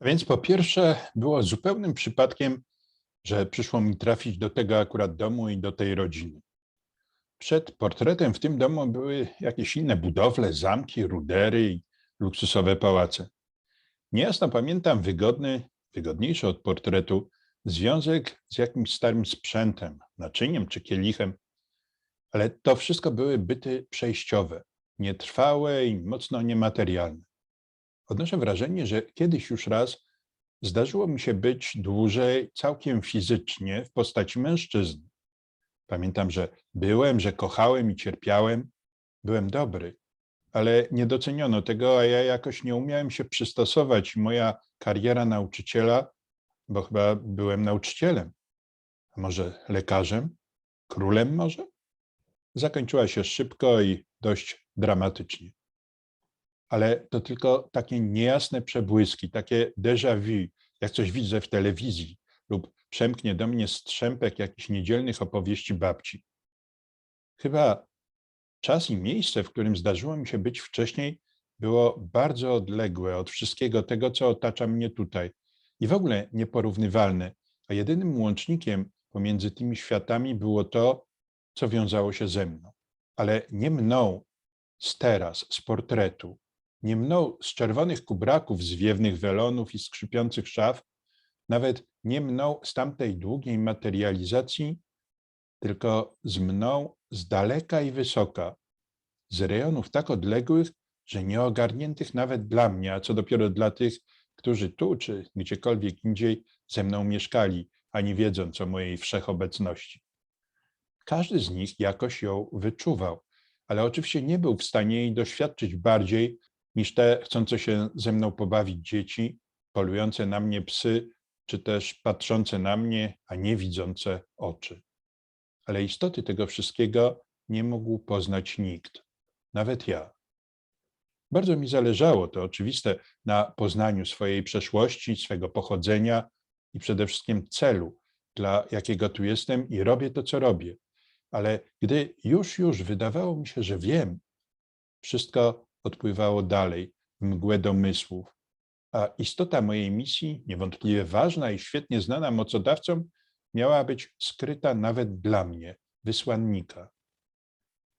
Więc po pierwsze, było zupełnym przypadkiem, że przyszło mi trafić do tego akurat domu i do tej rodziny. Przed portretem w tym domu były jakieś inne budowle, zamki, rudery i luksusowe pałace. Niejasno pamiętam wygodny, wygodniejszy od portretu związek z jakimś starym sprzętem, naczyniem czy kielichem, ale to wszystko były byty przejściowe, nietrwałe i mocno niematerialne. Odnoszę wrażenie, że kiedyś już raz zdarzyło mi się być dłużej całkiem fizycznie w postaci mężczyzny. Pamiętam, że byłem, że kochałem i cierpiałem, byłem dobry, ale nie doceniono tego, a ja jakoś nie umiałem się przystosować. Moja kariera nauczyciela, bo chyba byłem nauczycielem, a może lekarzem, królem może, zakończyła się szybko i dość dramatycznie ale to tylko takie niejasne przebłyski, takie déjà vu, jak coś widzę w telewizji lub przemknie do mnie strzępek jakichś niedzielnych opowieści babci. Chyba czas i miejsce, w którym zdarzyło mi się być wcześniej, było bardzo odległe od wszystkiego tego, co otacza mnie tutaj i w ogóle nieporównywalne, a jedynym łącznikiem pomiędzy tymi światami było to, co wiązało się ze mną. Ale nie mną z teraz, z portretu, nie mną z czerwonych kubraków, zwiewnych welonów i skrzypiących szaf, nawet nie mną z tamtej długiej materializacji, tylko z mną z daleka i wysoka, z rejonów tak odległych, że nieogarniętych nawet dla mnie, a co dopiero dla tych, którzy tu czy gdziekolwiek indziej ze mną mieszkali, a nie wiedząc o mojej wszechobecności. Każdy z nich jakoś ją wyczuwał, ale oczywiście nie był w stanie jej doświadczyć bardziej niż te chcące się ze mną pobawić dzieci, polujące na mnie psy, czy też patrzące na mnie, a nie widzące oczy. Ale istoty tego wszystkiego nie mógł poznać nikt, nawet ja. Bardzo mi zależało, to oczywiste, na poznaniu swojej przeszłości, swego pochodzenia i przede wszystkim celu, dla jakiego tu jestem i robię to, co robię. Ale gdy już, już wydawało mi się, że wiem, wszystko odpływało dalej w mgłę domysłów. A istota mojej misji, niewątpliwie ważna i świetnie znana mocodawcom, miała być skryta nawet dla mnie, wysłannika.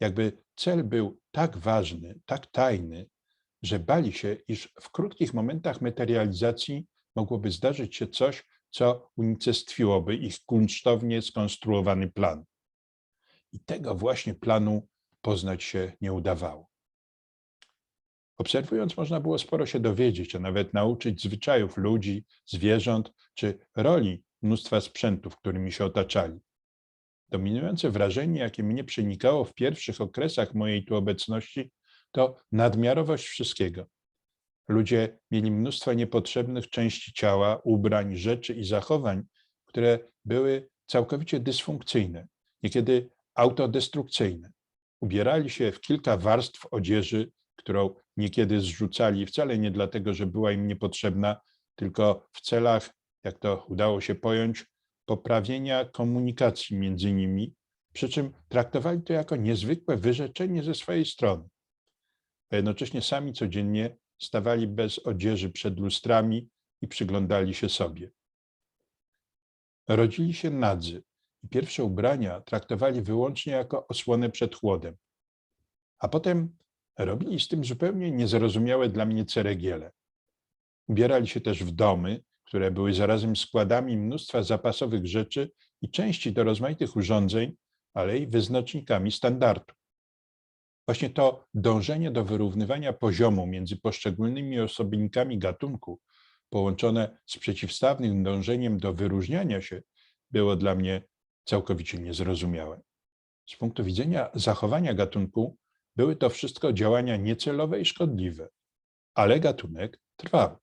Jakby cel był tak ważny, tak tajny, że bali się, iż w krótkich momentach materializacji mogłoby zdarzyć się coś, co unicestwiłoby ich kunsztownie skonstruowany plan. I tego właśnie planu poznać się nie udawało. Obserwując, można było sporo się dowiedzieć, a nawet nauczyć zwyczajów ludzi, zwierząt czy roli mnóstwa sprzętów, którymi się otaczali. Dominujące wrażenie, jakie mnie przenikało w pierwszych okresach mojej tu obecności, to nadmiarowość wszystkiego. Ludzie mieli mnóstwo niepotrzebnych części ciała, ubrań, rzeczy i zachowań, które były całkowicie dysfunkcyjne, niekiedy autodestrukcyjne. Ubierali się w kilka warstw odzieży, którą niekiedy zrzucali, wcale nie dlatego, że była im niepotrzebna, tylko w celach, jak to udało się pojąć, poprawienia komunikacji między nimi, przy czym traktowali to jako niezwykłe wyrzeczenie ze swojej strony. A jednocześnie sami codziennie stawali bez odzieży przed lustrami i przyglądali się sobie. Rodzili się nadzy i pierwsze ubrania traktowali wyłącznie jako osłonę przed chłodem. A potem Robili z tym zupełnie niezrozumiałe dla mnie ceregiele. Ubierali się też w domy, które były zarazem składami mnóstwa zapasowych rzeczy i części do rozmaitych urządzeń, ale i wyznacznikami standardu. Właśnie to dążenie do wyrównywania poziomu między poszczególnymi osobnikami gatunku, połączone z przeciwstawnym dążeniem do wyróżniania się, było dla mnie całkowicie niezrozumiałe. Z punktu widzenia zachowania gatunku, były to wszystko działania niecelowe i szkodliwe, ale gatunek trwał.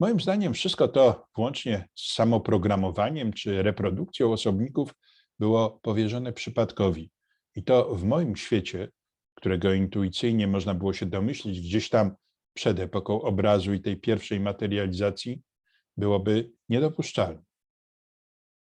Moim zdaniem wszystko to, włącznie z samoprogramowaniem czy reprodukcją osobników, było powierzone przypadkowi. I to w moim świecie, którego intuicyjnie można było się domyślić gdzieś tam przed epoką obrazu i tej pierwszej materializacji, byłoby niedopuszczalne.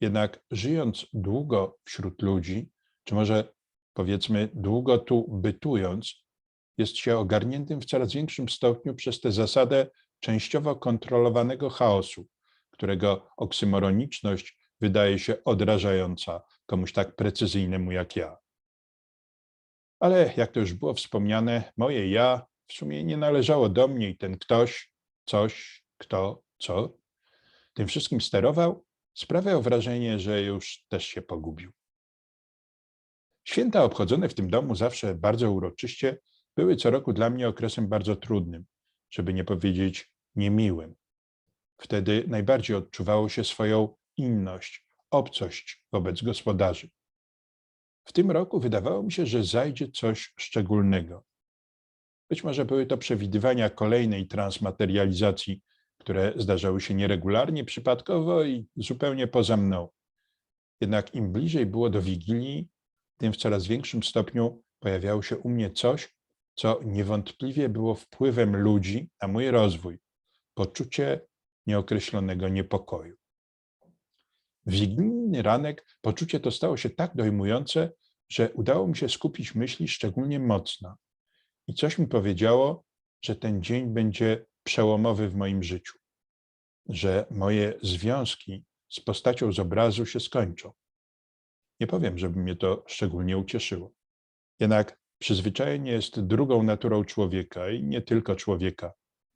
Jednak żyjąc długo wśród ludzi, czy może powiedzmy, długo tu bytując, jest się ogarniętym w coraz większym stopniu przez tę zasadę częściowo kontrolowanego chaosu, którego oksymoroniczność wydaje się odrażająca komuś tak precyzyjnemu jak ja. Ale jak to już było wspomniane, moje ja w sumie nie należało do mnie i ten ktoś, coś, kto, co, tym wszystkim sterował, sprawiał wrażenie, że już też się pogubił. Święta obchodzone w tym domu zawsze bardzo uroczyście były co roku dla mnie okresem bardzo trudnym, żeby nie powiedzieć niemiłym. Wtedy najbardziej odczuwało się swoją inność, obcość wobec gospodarzy. W tym roku wydawało mi się, że zajdzie coś szczególnego. Być może były to przewidywania kolejnej transmaterializacji, które zdarzały się nieregularnie, przypadkowo i zupełnie poza mną. Jednak im bliżej było do Wigilii, tym w coraz większym stopniu pojawiało się u mnie coś, co niewątpliwie było wpływem ludzi na mój rozwój poczucie nieokreślonego niepokoju. Wigilijny ranek poczucie to stało się tak dojmujące, że udało mi się skupić myśli szczególnie mocno. I coś mi powiedziało, że ten dzień będzie przełomowy w moim życiu, że moje związki z postacią z obrazu się skończą. Nie powiem, żeby mnie to szczególnie ucieszyło. Jednak przyzwyczajenie jest drugą naturą człowieka i nie tylko człowieka.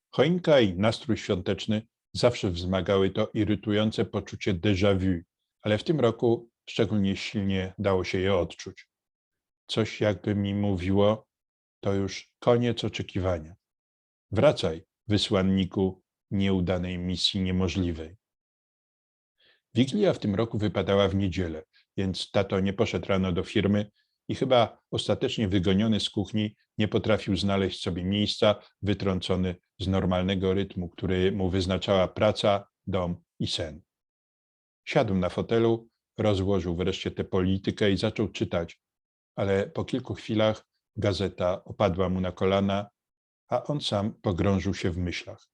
Choinka i nastrój świąteczny zawsze wzmagały to irytujące poczucie déjà vu, ale w tym roku szczególnie silnie dało się je odczuć. Coś jakby mi mówiło, to już koniec oczekiwania. Wracaj, wysłanniku nieudanej misji niemożliwej. Wigilia w tym roku wypadała w niedzielę, więc tato nie poszedł rano do firmy i chyba ostatecznie wygoniony z kuchni nie potrafił znaleźć sobie miejsca, wytrącony z normalnego rytmu, który mu wyznaczała praca, dom i sen. Siadł na fotelu, rozłożył wreszcie tę politykę i zaczął czytać, ale po kilku chwilach gazeta opadła mu na kolana, a on sam pogrążył się w myślach.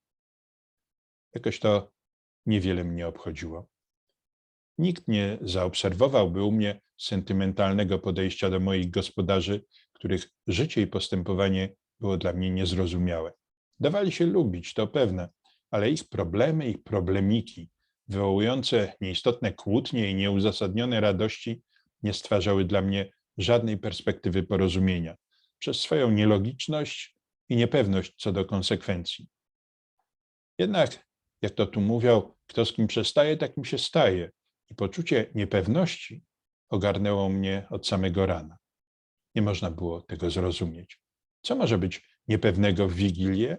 Jakoś to niewiele mnie obchodziło. Nikt nie zaobserwowałby u mnie sentymentalnego podejścia do moich gospodarzy, których życie i postępowanie było dla mnie niezrozumiałe. Dawali się lubić, to pewne, ale ich problemy, ich problemiki, wywołujące nieistotne kłótnie i nieuzasadnione radości, nie stwarzały dla mnie żadnej perspektywy porozumienia przez swoją nielogiczność i niepewność co do konsekwencji. Jednak, jak to tu mówią, kto z kim przestaje, takim się staje. I poczucie niepewności ogarnęło mnie od samego rana. Nie można było tego zrozumieć. Co może być niepewnego w Wigilię?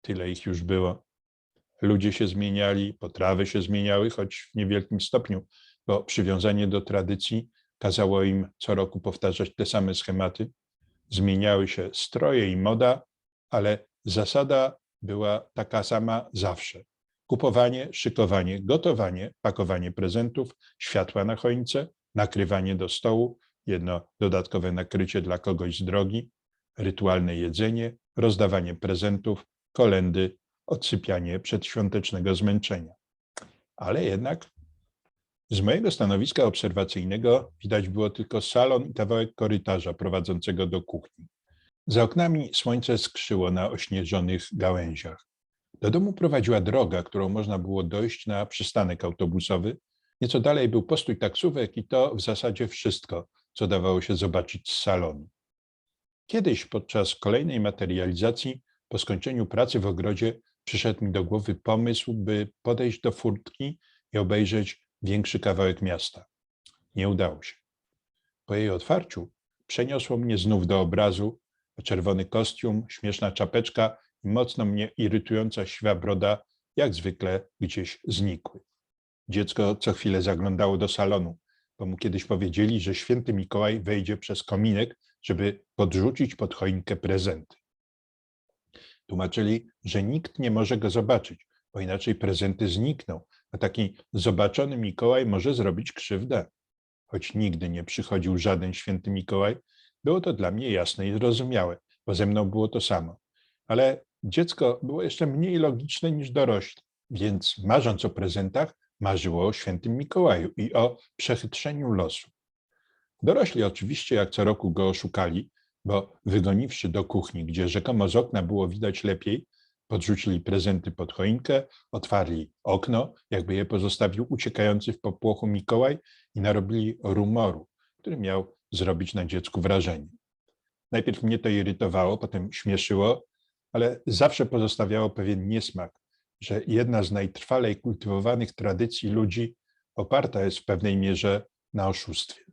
Tyle ich już było. Ludzie się zmieniali, potrawy się zmieniały, choć w niewielkim stopniu, bo przywiązanie do tradycji kazało im co roku powtarzać te same schematy. Zmieniały się stroje i moda, ale zasada była taka sama zawsze. Kupowanie, szykowanie, gotowanie, pakowanie prezentów, światła na choince, nakrywanie do stołu, jedno dodatkowe nakrycie dla kogoś z drogi, rytualne jedzenie, rozdawanie prezentów, kolendy, odsypianie przedświątecznego zmęczenia. Ale jednak z mojego stanowiska obserwacyjnego widać było tylko salon i kawałek korytarza prowadzącego do kuchni. Za oknami słońce skrzyło na ośnieżonych gałęziach. Do domu prowadziła droga, którą można było dojść na przystanek autobusowy. Nieco dalej był postój taksówek i to w zasadzie wszystko, co dawało się zobaczyć z salonu. Kiedyś podczas kolejnej materializacji, po skończeniu pracy w ogrodzie, przyszedł mi do głowy pomysł, by podejść do furtki i obejrzeć większy kawałek miasta. Nie udało się. Po jej otwarciu przeniosło mnie znów do obrazu, czerwony kostium, śmieszna czapeczka mocno mnie irytująca siwa broda, jak zwykle gdzieś znikły. Dziecko co chwilę zaglądało do salonu, bo mu kiedyś powiedzieli, że święty Mikołaj wejdzie przez kominek, żeby podrzucić pod choinkę prezenty. Tłumaczyli, że nikt nie może go zobaczyć, bo inaczej prezenty znikną, a taki zobaczony Mikołaj może zrobić krzywdę. Choć nigdy nie przychodził żaden święty Mikołaj, było to dla mnie jasne i zrozumiałe, bo ze mną było to samo. Ale dziecko było jeszcze mniej logiczne niż dorośli, więc marząc o prezentach, marzyło o świętym Mikołaju i o przechytrzeniu losu. Dorośli oczywiście jak co roku go oszukali, bo wygoniwszy do kuchni, gdzie rzekomo z okna było widać lepiej, podrzucili prezenty pod choinkę, otwarli okno, jakby je pozostawił uciekający w popłochu Mikołaj i narobili rumoru, który miał zrobić na dziecku wrażenie. Najpierw mnie to irytowało, potem śmieszyło, ale zawsze pozostawiało pewien niesmak, że jedna z najtrwalej kultywowanych tradycji ludzi oparta jest w pewnej mierze na oszustwie.